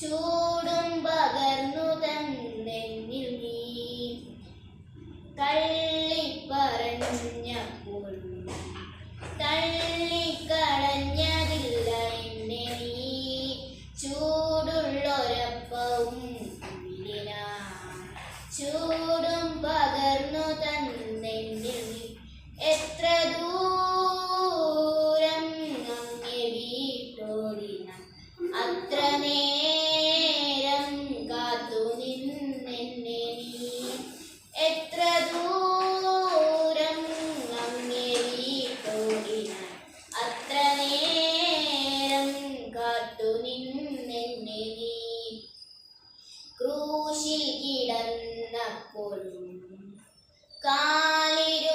ചൂടും പകർന്നു തന്നെന്നിൽ നീ. തള്ളിപ്പറഞ്ഞപ്പോൾ തള്ളിക്കളഞ്ഞതില്ല എന്നെ നീ. ചൂടുള്ളൊരപ്പവും ചൂടും പകർന്നു തന്നെന്നിൽ നീ. എത്ര ദൂരം അങ്ങേ വീട്ടോടിന. അത്ര നേരം കിടന്നപ്പോഴും കാലിരുമ്പാണിയല്ല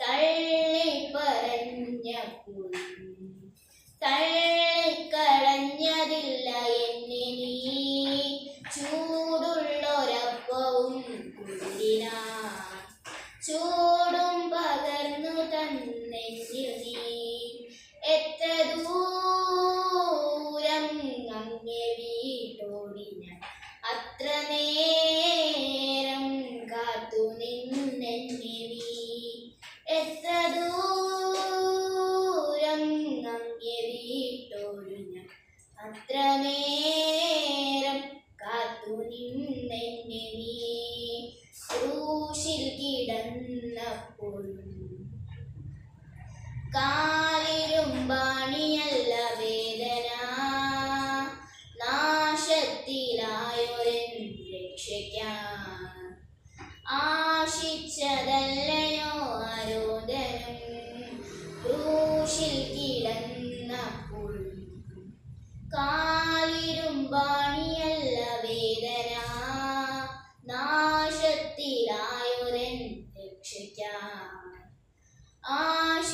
തള്ളിപ്പറഞ്ഞപ്പോൾ തള്ളിക്കളഞ്ഞതില്ല എത്ര ദൂരം നമ്മെ വീട്ടൊഴിഞ്ഞ കാത്തു കാലിരുമ്പാണിയല്ല വേദന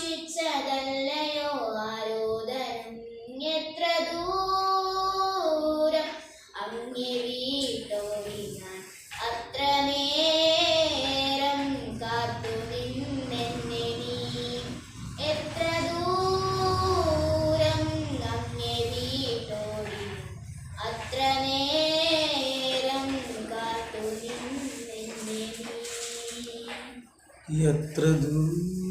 ആശിച്ചതല്ലയോ ആരോദനം എത്ര ദൂരം അങ്ങേ വീട്ടോടി ഞാൻ. അത്രനേരം കാത്തു നിന്നെന്നെ എത്ര ദൂരം അങ്ങേ വീട്ടോടി നീ. എത്ര ദൂരം